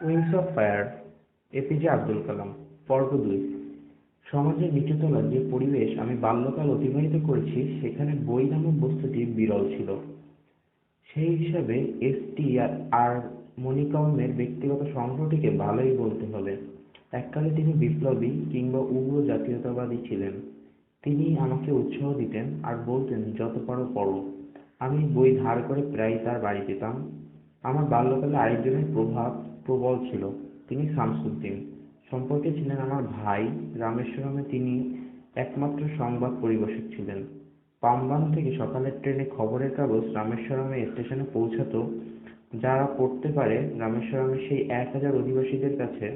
Wings of fire, APJ Abdul Kalam, পর্ব দুই। সমাজের নিচুতলার যে পরিবেশ আমি বাল্যকাল অতিবাহিত করেছি, সেখানে বই নামক বস্তুটি বিরল ছিল। সেই হিসাবে এস টি আর মনিকম্মের ব্যক্তিগত সংগ্রহটিকে ভালোই বলতে হবে। এককালে তিনি বিপ্লবী কিংবা উগ্র জাতীয়তাবাদী ছিলেন। তিনি আমাকে উৎসাহ দিতেন আর বলতেন, যত পারো পড়ো। আমি বই ধার করে প্রায়ই তার বাড়ি যেতাম। আমার বাল্যকালে আরেকজনের প্রভাব প্রবল ছিল, তিনি শামসুদ্দিন। সম্পর্কে ছিলেন আমার ভাই, রামেশ্বরমে তিনি একমাত্র সংবাদ পরিবেশক ছিলেন। পামবান থেকে সকালের ট্রেনে খবরের কাগজ রামেশ্বরমে স্টেশনে পৌঁছাতো, যারা পড়তে পারে রামেশ্বরমের সেই এক হাজার অধিবাসীদের কাছে।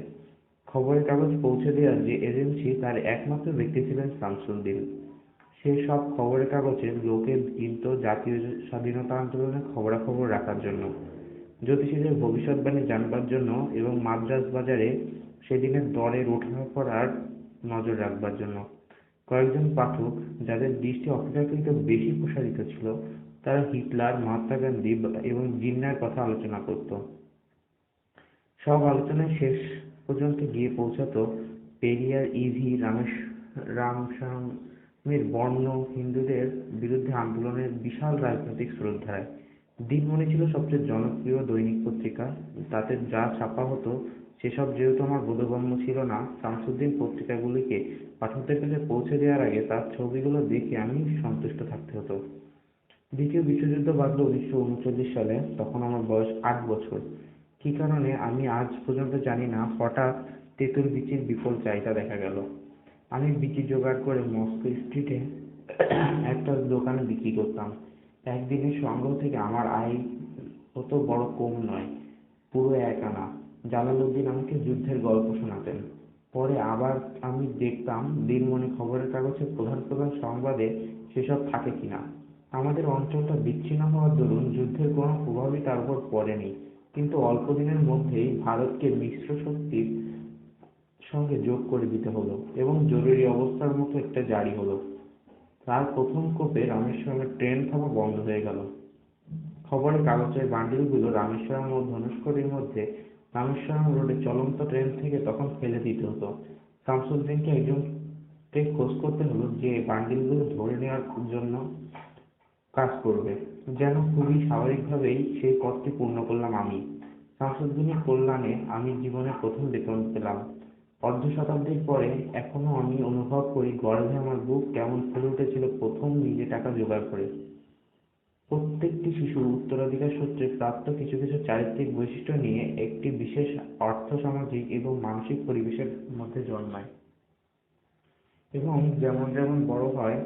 খবরের কাগজ পৌঁছে দেওয়ার যে এজেন্সি, তার একমাত্র ব্যক্তি ছিলেন শামসুদ্দিন। সে সব খবরের কাগজে লোকে কিনত জাতীয় স্বাধীনতা আন্দোলনের খবরাখবর রাখার জন্য জ্যোতিষীদের ভবিষ্যৎবাণী জানবার জন্য এবং মাদ্রাজ বাজারে সেদিনের দরের ওঠানামা নজর রাখবার জন্য। কয়েকজন পাঠক যাদের দৃষ্টি অপেক্ষাকৃত বেশি প্রসারিত ছিল, তারা হিটলার, মহাত্মা গান্ধী এবং জিন্নার কথা আলোচনা করত। সব আলোচনায় শেষ পর্যন্ত গিয়ে পৌঁছাত পেরিয়ার ইভি রামস্বামীর বর্ণ হিন্দুদের বিরুদ্ধে আন্দোলনের বিশাল রাজনৈতিক স্রোতধারায় দিনমণি ছিল সবচেয়ে জনপ্রিয় দৈনিক পত্রিকা। তাতে যা ছাপা হতো, সেসব যেহেতু আমার বোধগম্য ছিল না, শামসুদ্দিন পত্রিকাগুলিকে পাঠকদের কাছে পৌঁছে দেওয়ার আগে তার ছবিগুলো দেখে আমি সন্তুষ্ট থাকতে হতো। দ্বিতীয় বিশ্বযুদ্ধ বাঁধল উনিশশো উনচল্লিশ সালে, তখন আমার বয়স আট বছর। কী কারণে আমি আজ পর্যন্ত জানি না, হঠাৎ তেঁতুল বিচির বিপুল চাহিদা দেখা গেল। আমি বিচি জোগাড় করে মস্কো স্ট্রিটে একটা দোকানে বিক্রি করতাম। একদিনের সংগ্রহ থেকে আমার আয় অত বড় কম নয়, পুরো এক আনা জালালউদ্দিন আমাকে যুদ্ধের গল্প শোনাতেন। পরে আবার আমি দেখতাম দিনমণি খবরের কাগজের প্রধান প্রধান সংবাদে সেসব থাকে কিনা। আমাদের অঞ্চলটা বিচ্ছিন্ন হওয়ার দরুন যুদ্ধের কোনো প্রভাবই তার উপর পড়েনি। কিন্তু অল্প দিনের মধ্যেই ভারতকে মিশ্র শক্তির সঙ্গে যোগ করে দিতে হলো এবং জরুরি অবস্থার মতো একটা জারি হলো। তার প্রথম কোপে রামেশ্বরমের ট্রেন থামা বন্ধ হয়ে গেল। খবরের কাগজের বান্ডিলগুলো রামেশ্বরম ও ধনুষ্কড়ির মধ্যে রামেশ্বরম রোডে চলন্ত ট্রেন থেকে তখন ফেলে দিতে হতো। শামসুদ্দিনকে একজনকে খোঁজ করতে হলো যে বান্ডিলগুলো ধরে নেওয়ার জন্য কাজ করবে। যেন খুবই স্বাভাবিকভাবেই সেই পথটি পূর্ণ করলাম আমি। শামসুদ্দিনের কল্যাণে আমি জীবনে প্রথম বেতন পেলাম। অর্ধ শতাব্দীর পরে এখনও আমি অনুভব করি গর্বে আমার বুক কেমন ফুলে উঠেছিল প্রথম নিজে টাকা জোগাড় করে। প্রত্যেকটি শিশু উত্তরাধিকার সূত্রে প্রাপ্ত কিছু কিছু চারিত্রিক বৈশিষ্ট্য নিয়ে একটি বিশেষ অর্থসামাজিক এবং মানসিক পরিবেশের মধ্যে জন্মায়। এবং যেমন যেমন বড় হয়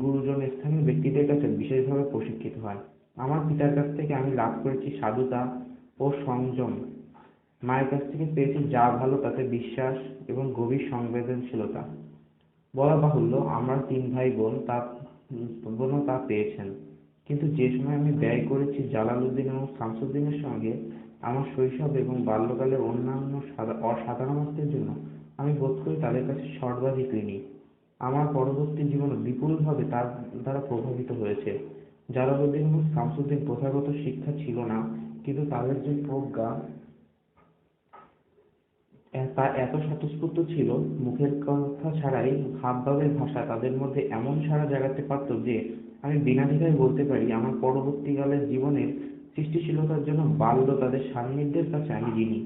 গুরুজন স্থানীয় ব্যক্তিদের কাছে বিশেষভাবে প্রশিক্ষিত হয়। আমার পিতার কাছ থেকে আমি লাভ করেছি সাধুতা ও সংযম। মায়ের কাছ থেকে পেয়েছি যা ভালো, তাতে বিশ্বাস এবং গভীর সংবেদনশীলতা। বলা বাহুল্য, আমরা তিন ভাই বোন, তা, বোনও তা পেয়েছেন। কিন্তু যে সময় আমি ব্যয় করেছি জালালউদ্দিন এবং শামসুদ্দিনের সঙ্গে, আমার শৈশব এবং বাল্যকালের অন্যান্য অসাধারণত্বের জন্য আমি বোধ করি তাদের কাছে সর্বাধিক ঋণী। আমার পরবর্তী জীবনও বিপুলভাবে তার দ্বারা প্রভাবিত হয়েছে। জালালউদ্দিন এবং শামসুদ্দিন প্রথাগত শিক্ষা ছিল না, কিন্তু তাদের যে প্রজ্ঞা তা এত স্বতঃস্ফূর্ত ছিল, মুখের কথা ছাড়াই হাবভাবের ভাষা তাদের মধ্যে এমন সাড়া জাগাতে পারত যে, আমি বিনা দ্বিধায় বলতে পারি, আমার পরবর্তীকালের জীবনের সৃষ্টিশীলতার জন্য বাল্য তাদের সান্নিধ্যের কাছে আমি ঋণী।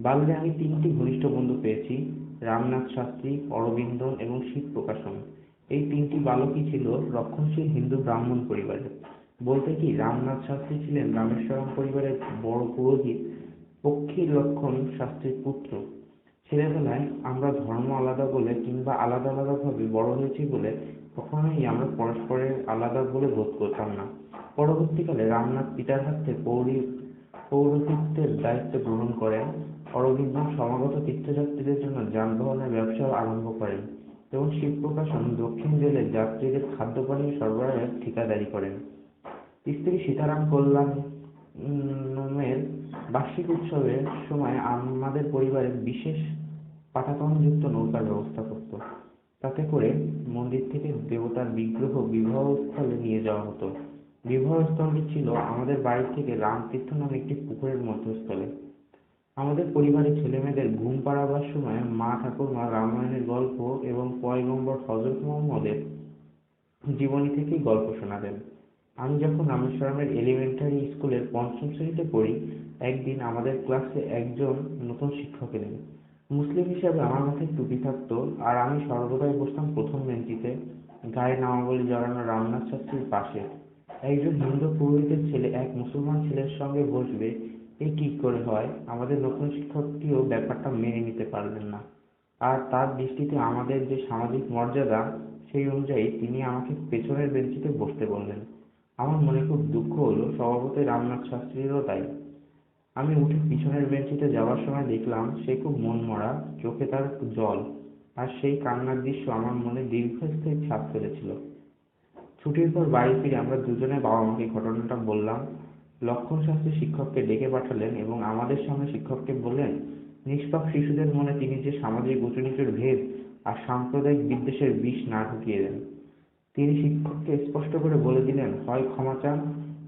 বাল্যে আমি তিনটি ঘনিষ্ঠ বন্ধু পেয়েছি, রামনাথ শাস্ত্রী, অরবিন্দ এবং শিব প্রকাশন এই তিনটি বালকই ছিল রক্ষণশীল হিন্দু ব্রাহ্মণ পরিবারের। বলতে কি, রামনাথ শাস্ত্রী ছিলেন রামেশ্বরম পরিবারের বড় পুরোহিত পক্ষী লক্ষণ শাস্ত্রীর পুত্র। ছেলেবেলায় আমরা ধর্ম আলাদা বলে কিংবা আলাদা আলাদা ভাবে বড় হয়েছি বলে কখনোই আমরা পরস্পরের আলাদা বলে বোধ করতাম না। পরবর্তীকালে রামনাথ পিতার হাত থেকে পৌরি পৌরোহিত্যের দায়িত্ব গ্রহণ করেন। অরবিন্দ সমাগত তীর্থযাত্রীদের জন্য যানবাহনের ব্যবসা আরম্ভ করেন এবং শিব প্রকাশন দক্ষিণ রেলের যাত্রীদের খাদ্যপানীয় সরবরাহের ঠিকাদারি করেন। স্ত্রী সীতারাম কল্যাণমের বার্ষিক উৎসবের সময় আমাদের পরিবারে বিশেষ পাঠাতনযুক্ত নৌকার ব্যবস্থা করত। তাতে করে মন্দির থেকে দেবতার বিগ্রহ বিবাহস্থলে নিয়ে যাওয়া হতো। বিবাহস্থলটি ছিল আমাদের বাড়ি থেকে রামতীর্থ নামে একটি পুকুরের মধ্যস্থলে। আমাদের পরিবারের ছেলেমেয়েদের ঘুম পাড়াবার সময় মা ঠাকুরমা রামায়ণের গল্প এবং পয়গম্বর হজরত মুহাম্মদের জীবনী থেকেই গল্প শোনাতেন। আমি যখন রামেশ্বরমের এলিমেন্টারি স্কুলের পঞ্চম শ্রেণীতে পড়ি, একদিন আমাদের ক্লাসে একজন নতুন শিক্ষক এলেন। মুসলিম হিসাবে আমার মাথায় টুপি থাকতো আর আমি সর্বদাই বসতাম প্রথম বেঞ্চিতে, গায়ে নামাবলী জড়ানো রামনাথ শাস্ত্রীর পাশে। একজন হিন্দু পুরোহিতের ছেলে এক মুসলমান ছেলের সঙ্গে বসবে, এ কি করে হয়? আমাদের নতুন শিক্ষকটিও ব্যাপারটা মেনে নিতে পারলেন না। আর তার দৃষ্টিতে আমাদের যে সামাজিক মর্যাদা, সেই অনুযায়ী তিনি আমাকে পেছনের বেঞ্চিতে বসতে বললেন। আমার মনে খুব দুঃখ হলো, স্বভাবতই রামনাথ শাস্ত্রীরও তাই। আমি উঠে পিছনের বেঞ্চিতে যাওয়ার সময় দেখলাম, সে খুব মনমরা, চোখে তার জল, আর সেই কান্নার দৃশ্য আমার মনে দীর্ঘস্থায়ী ছাপ ফেলেছিল। ছুটির পর বাড়ি ফিরে আমরা দুজনে বাবা মাকে ঘটনাটা বললাম। লক্ষণ শাস্ত্রী শিক্ষককে ডেকে পাঠালেন এবং আমাদের সামনে শিক্ষককে বললেন, নিষ্পাপ শিশুদের মনে তিনি যে সামাজিক উঁচু নিচুর ভেদ আর সাম্প্রদায়িক বিদ্বেষের বিষ না ঢুকিয়ে দেন। তিনি শিক্ষককে স্পষ্ট করে বলে দিলেন, হয় ক্ষমা চান,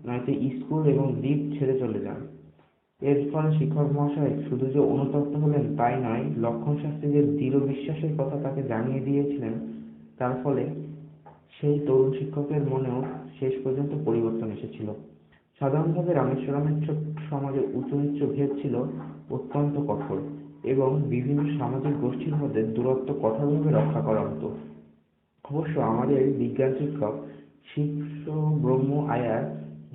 নয়তো স্কুল এবং দ্বীপ ছেড়ে চলে যান। এর ফলে শিক্ষক মহাশয় শুধু যে অনুতপ্ত হলেন তাই নয়, লক্ষণ শাস্ত্রী যে দৃঢ় বিশ্বাসের কথা তাকে জানিয়ে দিয়েছিলেন, তার ফলে সেই তরুণ শিক্ষকের মনেও শেষ পর্যন্ত পরিবর্তন এসেছিল। সাধারণভাবে রামেশ্বরমের সমাজে উঁচু নিচু ভেদ ছিল অত্যন্ত কঠোর এবং বিভিন্ন সামাজিক গোষ্ঠীর মধ্যে দূরত্ব, কঠোরভাবে রক্ষা করা হতো। অবশ্য আমাদের বিজ্ঞান শিক্ষক ব্রহ্ম আয়ার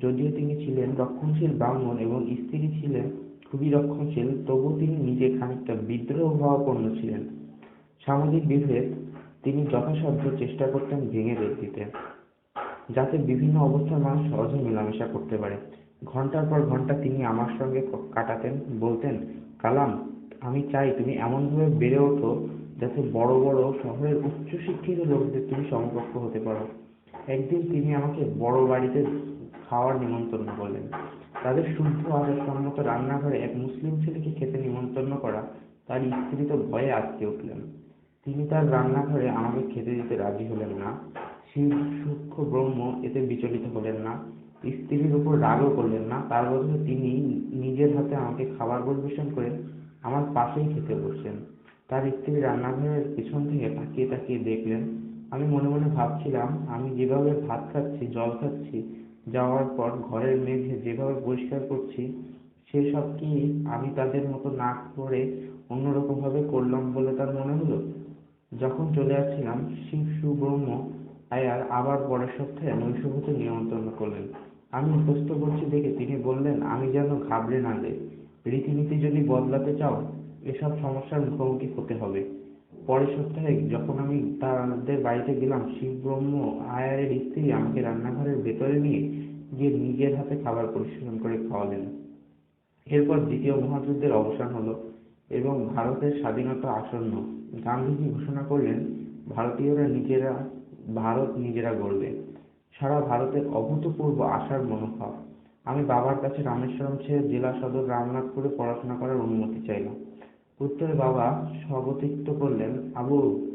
যদিও তিনি ছিলেন রক্ষণশীল ব্রাহ্মণ এবং স্ত্রী ছিলেন খুবই রক্ষণশীল, তবুও তিনি নিজে খানিকটা বিদ্রোহ ভাবাপন্ন ছিলেন। সামাজিক বিভেদ, তিনি যথাসাধ্য চেষ্টা করতেন ভেঙে দিতে, যাতে বিভিন্ন অবস্থার মানুষ সহজে মেলামেশা করতে পারে। ঘণ্টার পর ঘণ্টা তিনি আমার সঙ্গে কাটাতেন, বলতেন, কালাম, আমি চাই তুমি এমনভাবে বেড়ে ওঠো যাতে বড় বড় শহরের উচ্চশিক্ষিত লোকদের তুমি সমকক্ষ হতে পারো। একদিন তিনি আমাকে বড় বাড়িতে খাওয়ার নিমন্ত্রণ করলেন। তাদের শুদ্ধ আদর্শসম্মত রান্নাঘরে এক মুসলিম ছেলেকে খেতে নিমন্ত্রণ করা তার স্ত্রী তো ভয়ে আটকে উঠলেন। তিনি তার রান্নাঘরে আমাকে খেতে দিতে রাজি হলেন না। শিব, সূক্ষ্ম ব্রহ্ম এতে বিচলিত হলেন না। স্ত্রীর উপর রাগও করলেন না। তার বদলে তিনি নিজের হাতে আমাকে খাবার পরিবেশন করে আমার পাশেই খেতে বসলেন। তার স্ত্রী রান্নাঘরের পিছন থেকে তাকিয়ে তাকিয়ে দেখলেন, আমি মনে মনে ভাবছিলাম, আমি যেভাবে ভাত খাচ্ছি, জল খাচ্ছি, যাওয়ার পর ঘরের মেঝে যেভাবে পরিষ্কার করছি সেসব কি আমি তাদের মতো না করে অন্যরকম ভাবে করলাম বলে তার মনে হলো? যখন চলে আসছিলাম শিব সুব্রহ্ম আয়ার আবার পরের সপ্তাহে নৈশভোজে নিমন্ত্রণ করলেন। আমি উপস্থিত করছি দেখে তিনি বললেন, আমি যেন ঘাবড়ে না যাই। রীতিনীতি যদি বদলাতে চাও এসব সমস্যার মুখোমুখি হতে হবে। পরের সপ্তাহে যখন আমি তাদের বাড়িতে গেলাম শিব ব্রহ্ম আয়ারের স্ত্রী আমাকে রান্নাঘরের ভেতরে নিয়ে গিয়ে নিজের হাতে খাবার পরিবেশন করে খাওয়ালেন। এরপর দ্বিতীয় মহাযুদ্ধের অবসান হলো এবং ভারতের স্বাধীনতা আসন্ন। গান্ধীজি ঘোষণা করলেন, ভারতীয়রা নিজেরা, ভারত নিজেরা গড়বে। সারা ভারতের অভূতপূর্ব আশার মনোভাব। আমি বাবার কাছে রামেশ্বরম ছেড়ে জেলা সদর রামনাথপুরে পড়াশোনা করার অনুমতি চাইলাম। উত্তরে বাবা স্বগতিক্ত করলেন, আবু,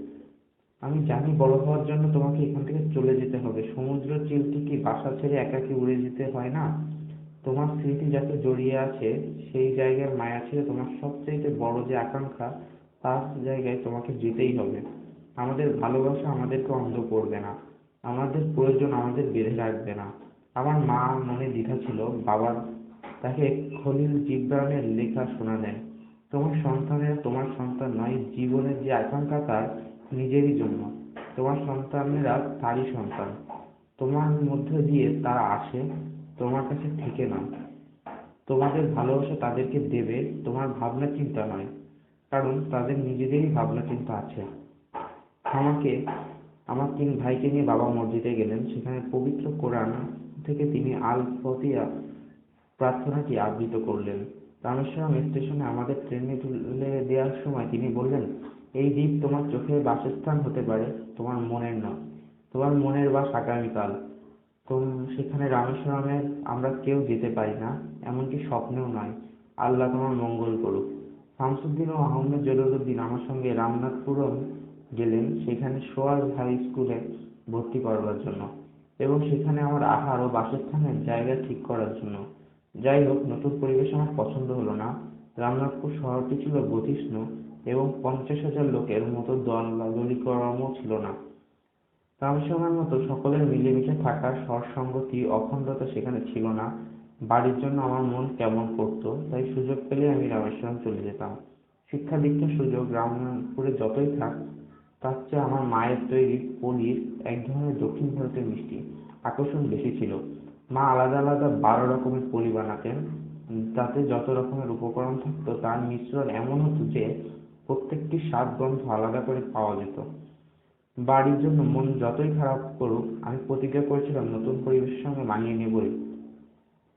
আমি জানি বড় হওয়ার জন্য তোমাকে এখান থেকে চলে যেতে হবে। সমুদ্র চিলটি কি বাসা ছেড়ে একাকী উড়ে যেতে হয় না? তোমার স্মৃতি যাতে জড়িয়ে আছে, সেই জায়গার মায়া ছেড়ে তোমার সবচাইতে বড় যে আকাঙ্ক্ষা, তার জায়গায় তোমাকে যেতেই হবে। আমাদের ভালোবাসা আমাদেরকে অন্ধ করবে না। আমাদের প্রয়োজন আমাদের বেঁধে রাখবে না। আমার মা মনে দ্বিধা ছিল বাবার তাকে খলিল জিব্রানের লেখা শোনা দেন তোমার সন্তানেরা, তোমার সন্তান নয়, জীবনের যে আকাঙ্ক্ষা তার, নিজেরই জন্য। তোমার সন্তানেরা তারই সন্তান। তোমার মধ্য দিয়ে তারা আসে, তোমার কাছে থেকে নয় তোমাদের ভালোবাসা তাদেরকে দেবে, তোমার ভাবনা চিন্তা নয়। কারণ তাদের নিজেদেরই ভাবনা চিন্তা আছে। আমাকে, আমার তিন ভাইকে নিয়ে বাবা মসজিদে গেলেন। সেখানে পবিত্র কোরআন থেকে তিনি আল ফতিহা প্রার্থনাটি আবৃত্ত করলেন। রামেশ্বরম স্টেশনে আমাদের ট্রেনে তুলে দেওয়ার সময় তিনি বললেন, এই দ্বীপ তোমার চোখের বাসস্থান হতে পারে, তোমার মনের নয়। তোমার মনের বাস আগামীকাল। সেখানে রামেশ্বরমে আমরা কেউ যেতে পারি না, এমনকি স্বপ্নেও নয়। আল্লাহ তোমার মঙ্গল করুক। শামসুদ্দিন ও আহমেদ জলিলুদ্দিন আমার সঙ্গে রামনাথপুরম গেলেন, সেখানে সোয়ার হাই স্কুলে ভর্তি করবার জন্য এবং সেখানে আমার আহার ও বাসস্থানের জায়গা ঠিক করার জন্য। যাই হোক নতুন পরিবেশ আমার পছন্দ হলো না। রামনাথপুর শহরটি ছিল বধিষ্ণু এবং পঞ্চাশ হাজার লোকের মতো দলাদলিকরণও ছিল না। রামেশ্বরমের মতো সকলের মিলেমিশে থাকার সৎসঙ্গতি, অখণ্ডতা সেখানে ছিল না। বাড়ির জন্য আমার মন কেমন করতো, তাই সুযোগ পেলেই আমি রামেশ্বরম চলে যেতাম। শিক্ষা দীক্ষার সুযোগ রামনাথপুরে যতই থাক, তার চেয়ে আমার মায়ের তৈরি পনির এক ধরনের দক্ষিণ ভারতের মিষ্টি। আকর্ষণ বেশি ছিল। মা আলাদা আলাদা বারো রকমের পলি বানাতেন। তাতে যত রকমের উপকরণ থাকতো, তার মিশ্রণ এমন হতো যে প্রত্যেকটি স্বাদ গন্ধ আলাদা করে পাওয়া যেত। বাড়ির জন্য মন যতই খারাপ করুক, আমি প্রতিজ্ঞা করেছিলাম, নতুন পরিবেশের সঙ্গে মানিয়ে নেবই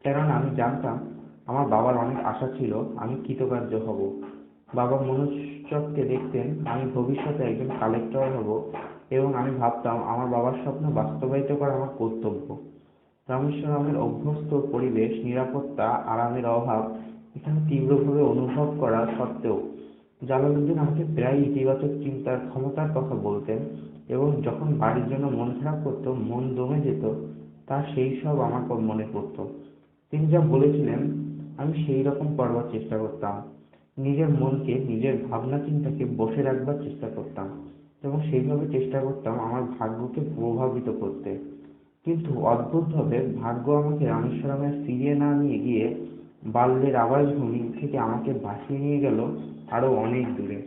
কেননা আমি জানতাম, আমার বাবার অনেক আশা ছিল আমি কৃতকার্য হব। বাবা মনোজকে দেখতেন, আমি ভবিষ্যতে একজন কালেক্টর হব এবং আমি ভাবতাম, আমার বাবার স্বপ্ন বাস্তবায়িত করা আমার কর্তব্য। রামেশ্বরমের অভ্যস্ত পরিবেশ, নিরাপত্তা, আরামের অভাব এখানে তীব্রভাবে অনুভব করা সত্ত্বেও জালালউদ্দিন আমাকে প্রায় ইতিবাচক চিন্তার ক্ষমতার কথা বলতেন এবং যখন বাড়ির জন্য মন খারাপ করতো, মন দমে যেত, তা সেই সব আমার মনে পড়তো। তিনি যা বলেছিলেন, আমি সেই রকম করবার চেষ্টা করতাম। নিজের মনকে, নিজের ভাবনা চিন্তাকে বসে রাখবার চেষ্টা করতাম এবং সেইভাবে চেষ্টা করতাম আমার ভাগ্যকে প্রভাবিত করতে। কিন্তু অদ্ভুতভাবে ভাগ্য আমাকে রামেশ্বরমে ফিরিয়ে না নিয়ে গিয়ে বাল্যের আবাসভূমি থেকে আমাকে ভাসিয়ে নিয়ে গেল আরও অনেক দূরে।